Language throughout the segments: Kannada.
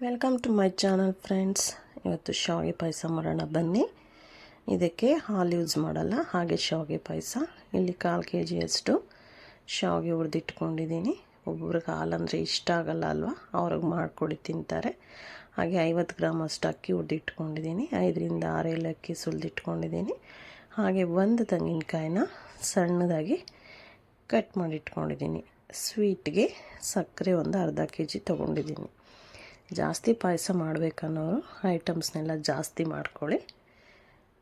Welcome to my channel friends ಇವತ್ತು ಶಾವಿಗೆ ಪಾಯಸ ಮಾಡೋಣ. ಬನ್ನಿ. ಇದಕ್ಕೆ ಹಾಲು ಯೂಸ್ ಮಾಡಲ್ಲ. ಹಾಗೆ ಶಾವಿಗೆ ಪಾಯಸ. ಇಲ್ಲಿ ಕಾಲು ಕೆ ಜಿಯಷ್ಟು ಶಾವಿಗೆ ಹುರಿದಿಟ್ಕೊಂಡಿದ್ದೀನಿ ಒಬ್ಬೊಬ್ರಿಗೆ ಹಾಲಂದರೆ ಇಷ್ಟ ಆಗಲ್ಲ ಅಲ್ವಾ? ಅವ್ರಿಗೆ ಮಾಡಿಕೊಡಿ ತಿಂತಾರೆ. ಹಾಗೆ ಐವತ್ತು ಗ್ರಾಮ್ ಅಷ್ಟು ಅಕ್ಕಿ ಹುರಿದಿಟ್ಕೊಂಡಿದ್ದೀನಿ ಐದರಿಂದ ಆರು ಏಲಕ್ಕಿ ಸುಲಿದಿಟ್ಕೊಂಡಿದ್ದೀನಿ ಹಾಗೆ ಒಂದು ತೆಂಗಿನಕಾಯಿನ ಸಣ್ಣದಾಗಿ ಕಟ್ ಮಾಡಿಟ್ಕೊಂಡಿದ್ದೀನಿ ಸ್ವೀಟ್ಗೆ ಸಕ್ಕರೆ ಒಂದು ಅರ್ಧ ಕೆ ಜಿ ತೊಗೊಂಡಿದ್ದೀನಿ. ಜಾಸ್ತಿ ಪಾಯಸ ಮಾಡಬೇಕನ್ನೋರು ಐಟಮ್ಸ್ನೆಲ್ಲ ಜಾಸ್ತಿ ಮಾಡ್ಕೊಳ್ಳಿ.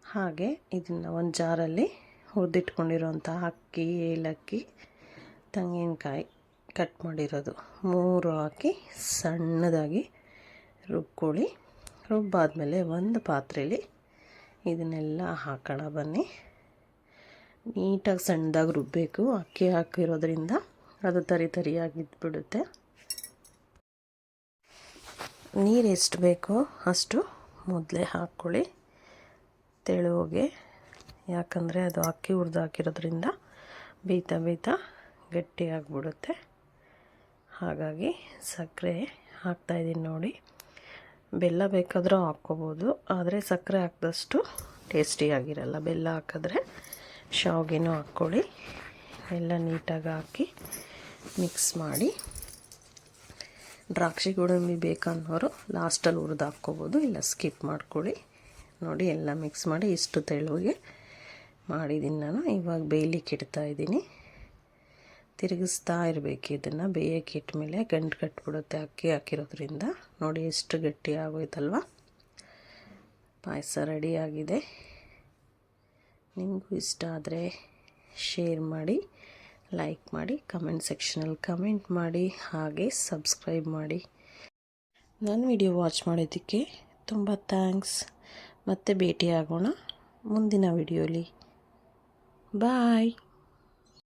ಹಾಗೆ ಇದನ್ನು ಒಂದು ಜಾರಲ್ಲಿ ಹುರಿದಿಟ್ಕೊಂಡಿರೋಂಥ ಅಕ್ಕಿ, ಏಲಕ್ಕಿ, ತೆಂಗಿನಕಾಯಿ ಕಟ್ ಮಾಡಿರೋದು. ಮೂರು ಹಾಕಿ ಸಣ್ಣದಾಗಿ ರುಬ್ಕೊಳ್ಳಿ. ರುಬ್ಬಾದಮೇಲೆ ಒಂದು ಪಾತ್ರೆಯಲ್ಲಿ ಇದನ್ನೆಲ್ಲ ಹಾಕೋಣ ಬನ್ನಿ. ನೀಟಾಗಿ ಸಣ್ಣದಾಗಿ ರುಬ್ಬಬೇಕು ಅಕ್ಕಿ ಹಾಕಿರೋದ್ರಿಂದ ಅದು ತರಿ ತರಿಯಾಗಿದ್ಬಿಡುತ್ತೆ ನೀರು ಎಷ್ಟು ಬೇಕೋ ಅಷ್ಟು ಮೊದಲೇ ಹಾಕ್ಕೊಳ್ಳಿ. ತೆಳುವಿಗೆ ಯಾಕಂದರೆ ಅದು ಅಕ್ಕಿ ಹುರಿದು ಹಾಕಿರೋದ್ರಿಂದ ಬೀತ ಬೀತ ಗಟ್ಟಿಯಾಗ್ಬಿಡುತ್ತೆ ಹಾಗಾಗಿ ಸಕ್ಕರೆ ಹಾಕ್ತಾಯಿದ್ದೀನಿ ನೋಡಿ. ಬೆಲ್ಲ ಬೇಕಾದರೂ ಹಾಕ್ಕೋಬೋದು, ಆದರೆ ಸಕ್ಕರೆ ಹಾಕಿದಷ್ಟು ಟೇಸ್ಟಿಯಾಗಿರಲ್ಲ ಬೆಲ್ಲ ಹಾಕಿದ್ರೆ ಶಾವಿಗೆನೂ ಹಾಕ್ಕೊಳ್ಳಿ. ಎಲ್ಲ ನೀಟಾಗಿ ಹಾಕಿ ಮಿಕ್ಸ್ ಮಾಡಿ ದ್ರಾಕ್ಷಿ ಗೋಡಂಬಿ ಬೇಕನ್ನೋರು ಲಾಸ್ಟಲ್ಲಿ ಹುರಿದು ಹಾಕ್ಕೋಬೋದು. ಇಲ್ಲ ಸ್ಕಿಪ್ ಮಾಡ್ಕೊಳ್ಳಿ. ನೋಡಿ, ಎಲ್ಲ ಮಿಕ್ಸ್ ಮಾಡಿ ಇಷ್ಟು ತೆಳುವಿಗೆ ಮಾಡಿದ್ದೀನಿ ನಾನು. ಇವಾಗ ಬೇಯಲಿಕ್ಕೆ ಇಡ್ತಾ ಇದ್ದೀನಿ. ತಿರುಗಿಸ್ತಾ ಇರಬೇಕು ಇದನ್ನು. ಬೇಯಕ್ಕೆ ಇಟ್ಟ ಮೇಲೆ ಗಂಟು ಕಟ್ಬಿಡುತ್ತೆ ಅಕ್ಕಿ ಹಾಕಿರೋದ್ರಿಂದ. ನೋಡಿ, ಎಷ್ಟು ಗಟ್ಟಿ ಆಗೋಯ್ತಲ್ವ? ಪಾಯಸ ರೆಡಿಯಾಗಿದೆ ನಿಮಗೂ ಇಷ್ಟ ಆದರೆ ಶೇರ್ ಮಾಡಿ. ಲೈಕ್ ಮಾಡಿ ಕಮೆಂಟ್ ಸೆಕ್ಷನಲ್ಲಿ ಕಮೆಂಟ್ ಮಾಡಿ, ಹಾಗೆ ಸಬ್ಸ್ಕ್ರೈಬ್ ಮಾಡಿ. ನನ್ನ ವಿಡಿಯೋ ವಾಚ್ ಮಾಡಿದ್ದಕ್ಕೆ ತುಂಬ ಥ್ಯಾಂಕ್ಸ್ ಮತ್ತೆ ಭೇಟಿಯಾಗೋಣ ಮುಂದಿನ ವಿಡಿಯೋಲಿ ಬಾಯ್